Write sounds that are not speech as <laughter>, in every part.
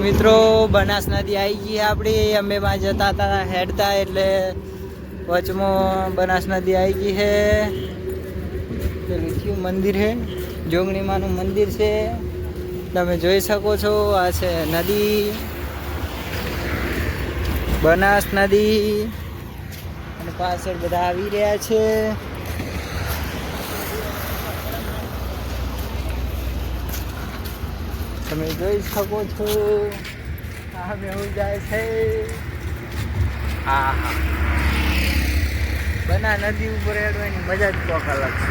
મિત્રો, બનાસ નદી આવી ગઈ આપણી અમે માં જતા હતા હેડતા એટલે વચમાં બનાસ નદી આવી ગઈ છે કયું મંદિર છે જોગણીમાનું મંદિર છે. તમે જોઈ શકો છો, આ છે નદી. બનાસ નદી. અને પાછળ બધા આવી રહ્યા છે. તમે જોઈ શકો છો. આ બેહુ જાય છે. હા બના નદી ઉપર હેડવાની મજા જ કોક અલગ છે.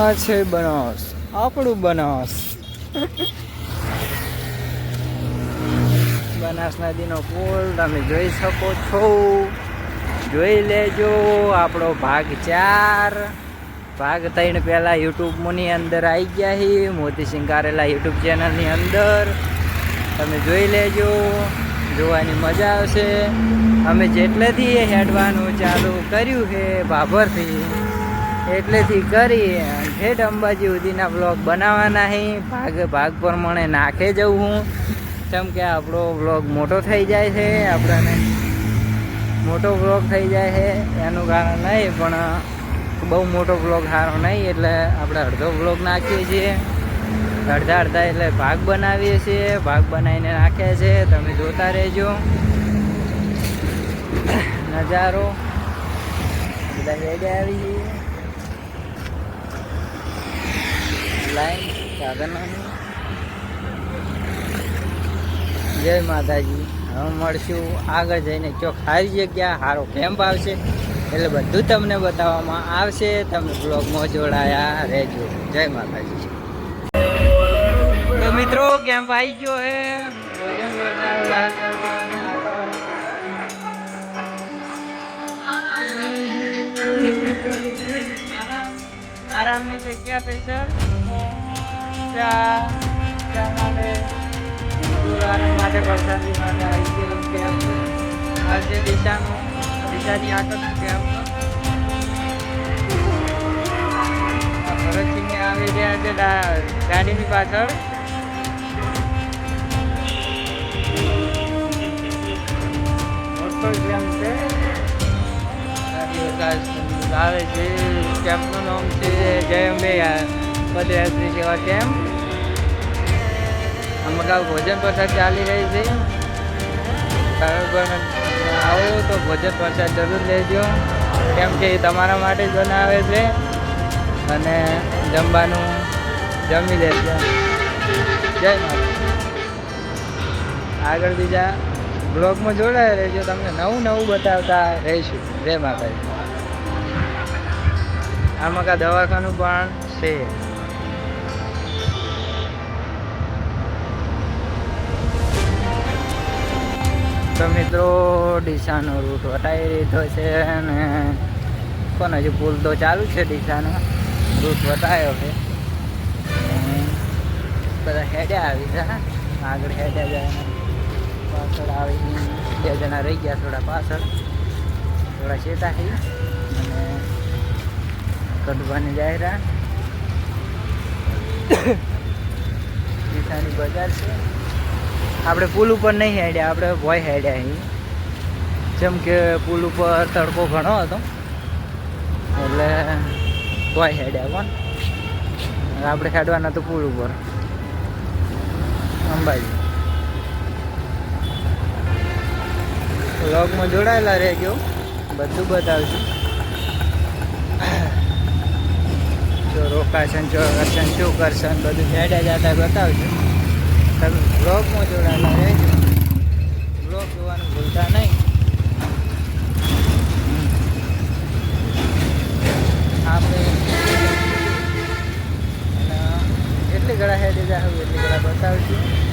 આ છે બનાસ. આપણું બનાસ. બનાસ નદીનો પુલ તમે જોઈ શકો છો. જોઈ લેજો આપણો ભાગ ચાર. ભાગ ત્રણ પહેલાં યુટ્યુબની અંદર આવી ગયા હી મોતી સિંગારેલા યુટ્યુબ ચેનલની અંદર. તમે જોઈ લેજો, જોવાની મજા આવશે. અમે જેટલેથી હેડવાનું ચાલુ કર્યું છે ભાભરથી, એટલેથી કરી ઠેઠ અંબાજી સુધીના બ્લોગ બનાવવાના છે ભાગ ભાગ પ્રમાણે નાખે જવું હું. કેમ કે આપણો બ્લોગ મોટો થઈ જાય છે, આપણને મોટો બ્લોગ થઈ જાય છે, એનું કારણ નહીં, પણ બહુ મોટો બ્લોગ સારો નહીં, એટલે આપણે અડધો બ્લોગ નાખીએ છીએ. અડધા અડધા એટલે ભાગ બનાવીએ છીએ, ભાગ બનાવીને નાખીએ છીએ તમે જોતા રહેજો. નજારો. બધા હેડે આવી લાઈન સાધનોની જય માતાજી. હવે મળશું આગળ જઈને. ચોક સારી જગ્યા સારો કેમ્પ આવશે. એટલે બધું તમને બતાવવામાં આવશે. તમે બ્લોગમાં જોડાયા રહેજો. જય માતાજી. મિત્રો કેમ્પ આવી ગયો હે. આરામની જગ્યા છે સર ચા માટે આનંદ માટે આવી ગયેલું કેમ્પ આજે દિશાનું, દિશાની પાછળ. મોટો કેમ્પ છે? આવે છે કેમ્પનું નામ છે? જય અંબે પદયાત્રી સેવા કેમ્પ આમાં ભોજન પ્રસાદ ચાલી રહી છે. પણ આવો તો ભોજન પ્રસાદ જરૂર લેજો. કેમ કે એ તમારા માટે જ બનાવે છે. અને જમવાનું જમી લેજો. જય માતા આગળ બીજા બ્લોગમાં જોડાયા રહેજો. તમને નવું નવું બતાવતા રહીશું. જય માતાજી. આમાં કા દવાખાનું પણ છે. તો મિત્રો ડીસાનો રૂટ વટાવી દીધો છે અને કોને હજી પુલ તો ચાલુ છે ડીસાનો. રૂટ વટાયો છે. બધા હેડ્યા આવી ગયા આગળ હેડ્યા જાય પાછળ આવી બે જણા રહી ગયા થોડા પાછળ. થોડા શેતા થઈ અને કડવાની જાહેરાત. ડીસાની બજાર છે. આપણે પુલ ઉપર નહીં હેડ્યા, આપણે ભોય હેડ્યા અહીં. જેમ કે પુલ ઉપર તડકો ઘણો હતો. એટલે ભોય હેડ્યા પણ આપણે હેડવાના તો પુલ ઉપર. અંબાજી. વ્લોગમાં જોડાયેલા રહેજો. બધું બતાવશું જો રોકાશન જો કરશન શું કરશન બધું હેડ્યા જતા બતાવશું તમે બ્લોગમાં જોડાયેલા રહેજો. બ્લોગ જોવાનું ભૂલતા નહીં. આપણે એટલી ઘણા હેડે જાય એટલી ઘણા બતાવશું.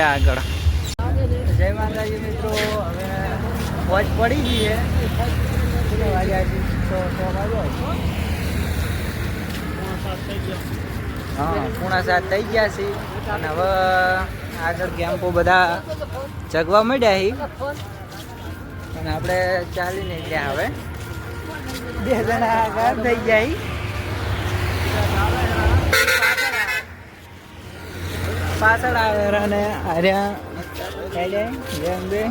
મળીએ આગળ. મિત્રો, હવે વોચ પડી ગઈ હા, પૂણા સાત થઈ ગયા છે. અને હવે આગળ કેમ્પો બધા જગવા મળ્યા છે. અને આપણે ચાલીને ગયા હવે. બે જણા આગળ થઈ જાય પાછળ આવે અને જાય જેમ બે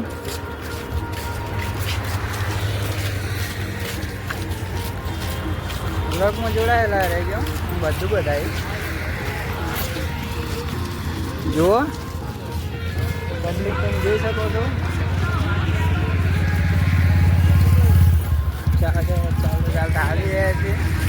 બ્લોગમાં જોડાયેલા રહેજો હું બધું બતાવીશ જુઓ પબ્લિક તમે જોઈ શકો છો ચાલો ચાલુ ચાલતા આવી રહ્યા છે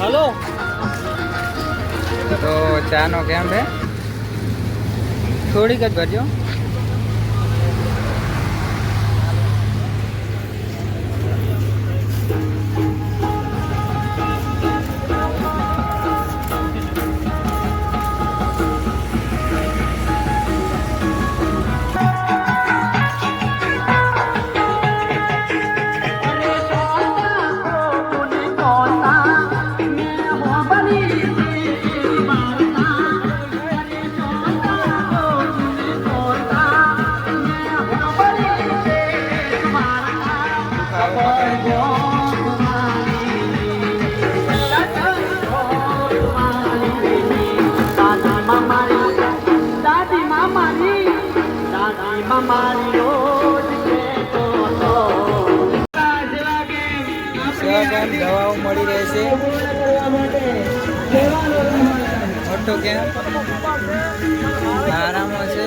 હલો. તો ચાનો કેમ છે? થોડીક જ ભરજો દવાઓ મળી રહેશે મોટો કેમ્પ આરામ છે?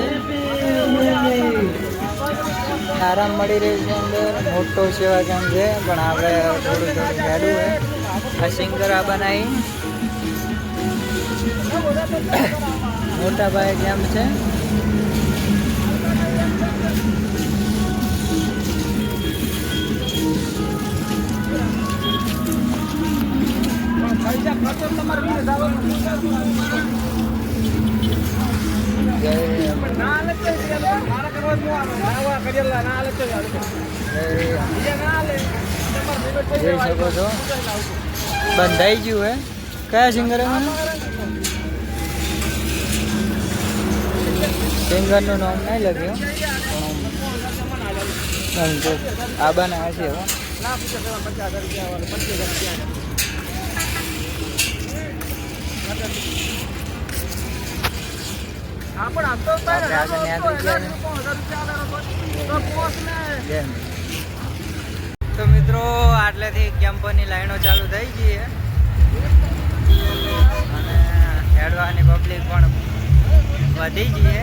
આરામ મળી રહે છે અંદર. મોટો સેવા કેમ્પ છે? પણ આપણે થોડું થોડું ગાડું છે આ સિંગર બનાવી મોટા ભાઈ કેમ્પ છે? જઈ શકો છો બંધાઈ ગયું હે કયા સિંગર સિંગરનું નામ નહીં લખ્યું પણ આમ તો આ બનાવે છે હવે આપણે આગળ ન્યા થઈ ગયા જય હિન્દ. તો મિત્રો આટલેથી કેમ્પની લાઈનો ચાલુ થઈ ગઈ અને હેડવાની પબ્લિક પણ વધી ગઈ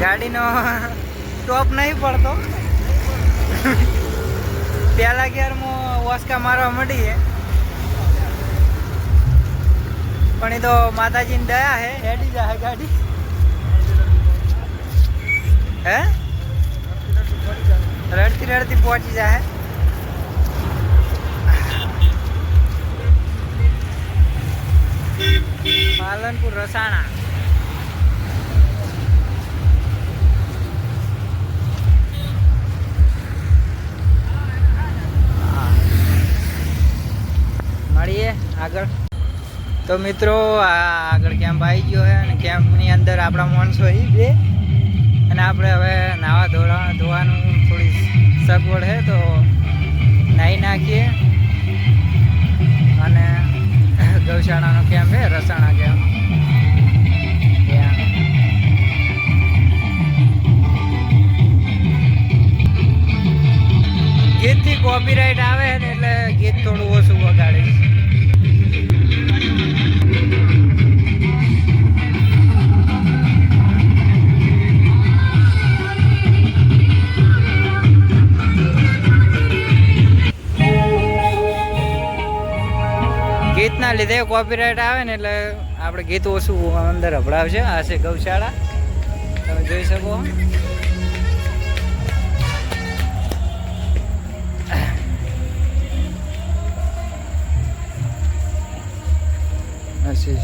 ગાડીનો <laughs> ટોપ નહીં પડતો. પહેલા ગિયરમાં ઓસકા મારવા મળી છે પણ એ તો માતાજીની દયા હે. હેડી જાય ગાડી. હે? રડતી રડતી પહોંચી જાય પાલનપુર રસાણા. આગળ. તો મિત્રો, આ આગળ કેમ્પ આવી ગયો છે અને કેમ્પની અંદર આપણા માણસો બે. અને આપણે હવે નાવા ધોવા ધોવાનું થોડી સગવડ છે, તો નાહી નાખીએ. અને ગૌશાળાનો કેમ્પ છે, રસાણા લીધે કોપીરાઇટ આવે ને એટલે આપણે ગીત ઓછું અંદર હભળાવશે આ છે ગૌશાળા. તમે જોઈ શકો.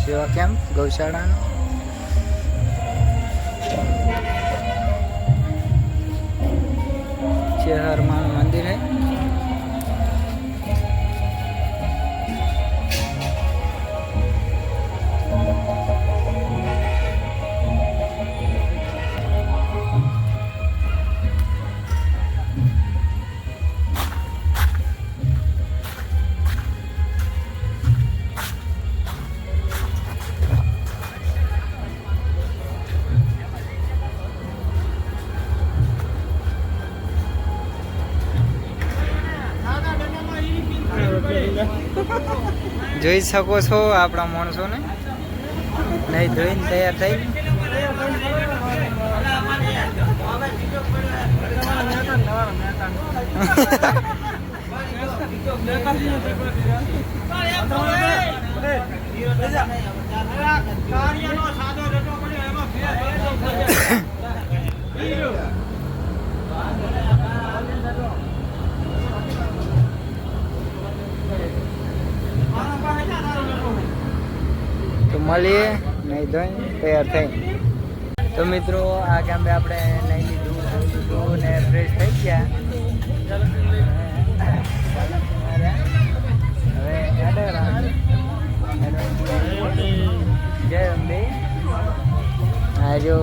સેવા કેમ્પ, ગૌશાળાનો. છે જોઈ શકો છો આપણા માણસોને નહીં ધોઈને તૈયાર થઈ તો મળીએ, નહીં ધોઈને તૈયાર થઈ. તો મિત્રો, આ કેમ્પે આપણે નહીં લીધું, ધોઈ લીધું ને ફ્રેશ થઈ ગયા. હવે હેડર જય અંબે. આ જો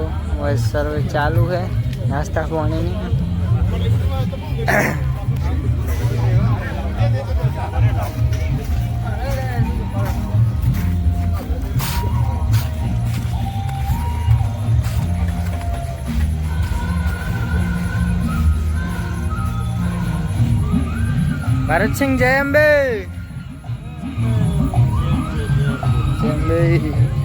સર્વે ચાલુ છે, નાસ્તા પાણીની. ભરતસિંહ જય અંબે જય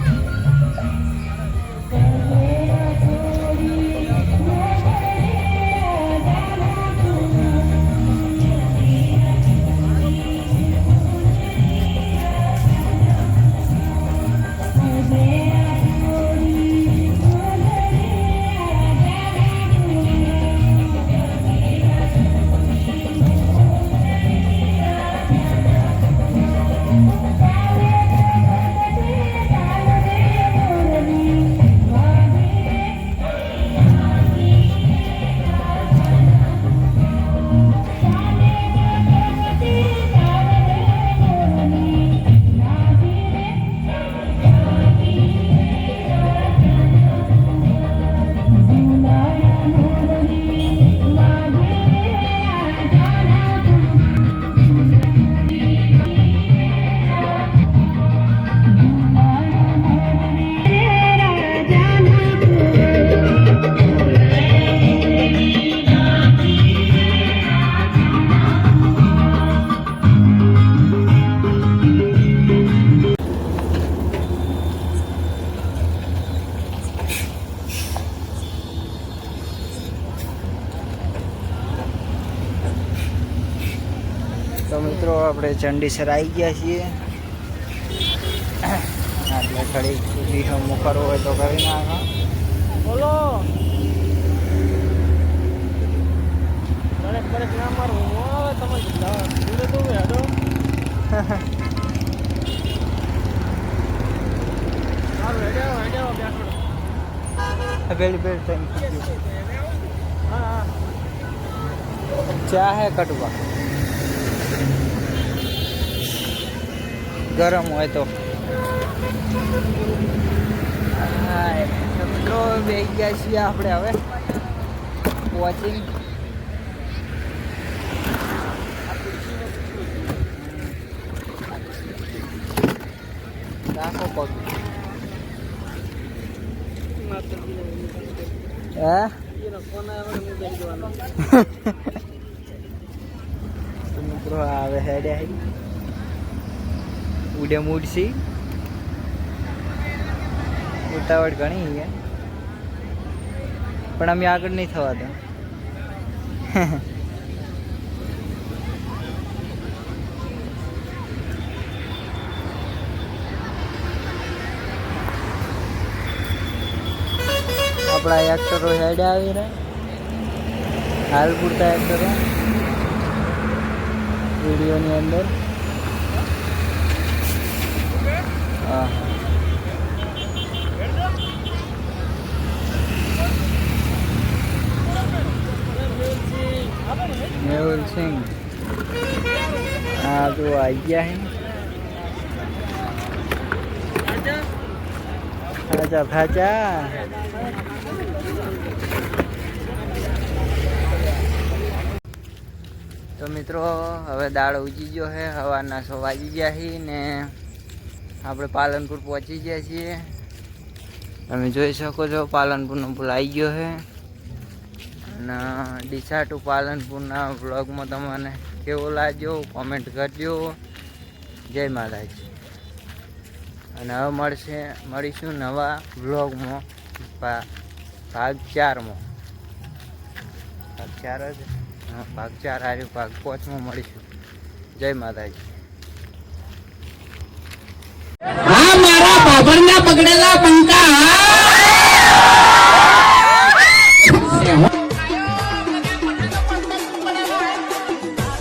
મિત્રો આપણે ચંડીસર આવી ગયા છીએ એટલે ઘડી સુધી હમું કરવું હોય તો કરી નાખો બોલો દરેક દરેક ના મારું હું આવે તમે દૂરે તો હેડો સારું હેડ્યો હેડ્યો બેઠો પેલી પેલી ટાઈમ હા હા ચા હે કટવા ગરમ હોય તો. મિત્રો બે ગયા છીએ આપણે હવે. વોચિંગ રાખો પગ. હા? <laughs> <laughs> મિત્રો આવે હેડે હઈ ઉડે મૂડસી ઉતાવળ ઘણી છે. પણ અમે આગળ નહીં થવા દો. <laughs> આપણા એક્ટરો હેડ આવી રહ્યા. હાલ પૂરતા એક્ટરો વિડીયોની અંદર હા મેહુલ સિંહ. હા, તો આવી ગયા હે. ખાચા ખાચા તો મિત્રો, હવે દાળ ઉજી ગયો છે હવાના સો વાગી ગયા છે ને આપણે પાલનપુર પહોંચી ગયા છીએ. તમે જોઈ શકો છો, પાલનપુરનો પુલ આવી ગયો છે. અને ડીસા ટુ પાલનપુરના વ્લોગમાં તમને કેવો લાગ્યો કોમેન્ટ કરજો. જય માતાજી. અને હવે મળશે, મળીશું નવા વ્લોગમાં ભાગ ચારમાં. ભાગ ચાર જ? ભાગ ચાર આવ્યો ભાગ પાંચમાં મળીશું. જય માતાજી. ಗಿಡ ಎಲ್ಲ